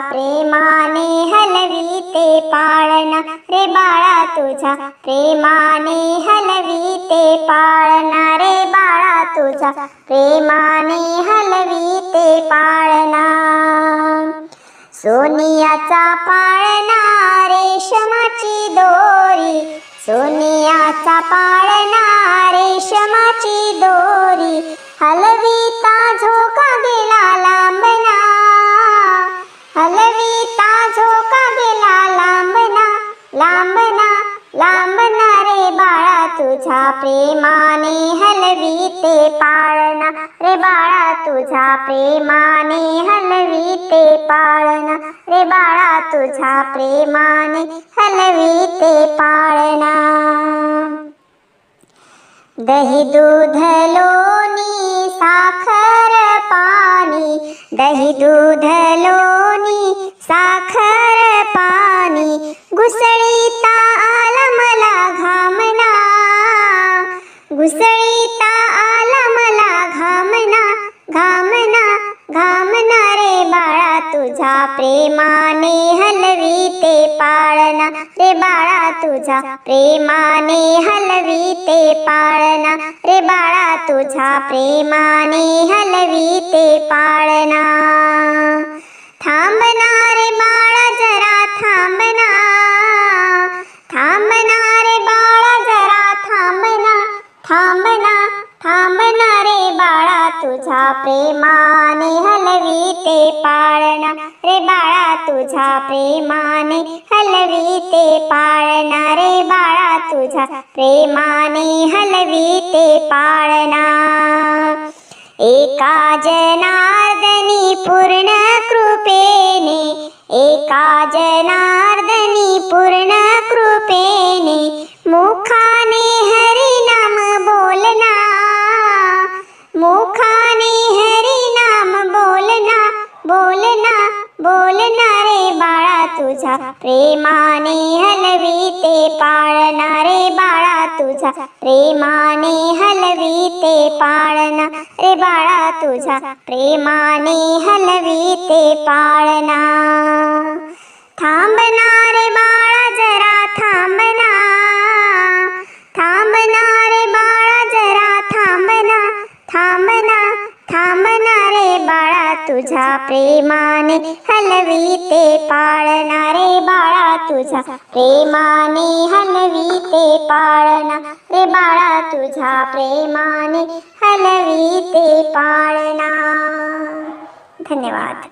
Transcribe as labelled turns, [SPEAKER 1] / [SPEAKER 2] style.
[SPEAKER 1] प्रेमाने हलवी ते पाळणा. रे बाळा तुझा. प्रेमाने हलवी ते पाळणा. रे बाळा तुझा. प्रेमाने हलवी ते पाळणा. सोनियाचा पाळणा रेशमाची दोरी. सोनियाचा पाळणा रेशमाची दोरी. हलवी हलवीता झोका गेला लांबना लांबना लांबना रे बाळा तुझ्या प्रेमाने हलविते पाळणा. रे बाळा तुझ्या प्रेमाने हलविते पाळणा. रे बाळा तुझ्या प्रेमाने हलविते पाळणा. दही दूध लोणी साखर पाणी. दही दूध घुसळीता आला मला घामना घामना घामना रे बाळा तुझा प्रेमाने हलवी ते पाळणा. रे बाळा तुझा प्रेमाने हलवी ते पाळना रे बाळा तुझा प्रेमाने हलवी ते पाळना थांबना रे बाळा तुझा प्रेमाने हलवी ते पाळणा. रे बाळा तुझा प्रेमाने हलवी ते पाळणा. रे बाळा तुझा प्रेमाने हलवी ते पाळणा. एका जना तुझा प्रेमाने हलवी ते बाळा तुझा प्रेमाने हलवी ते पाळणा रे बाळा तुझा प्रेमाने हलवी ते पाळणा रे बाळा तुझा प्रेमाने हलवी ते पाळणा रे बाळा तुझा प्रेमाने हलवी ते पाळणा रे बाळा तुझा प्रेमाने हलवी ते पाळणा धन्यवाद.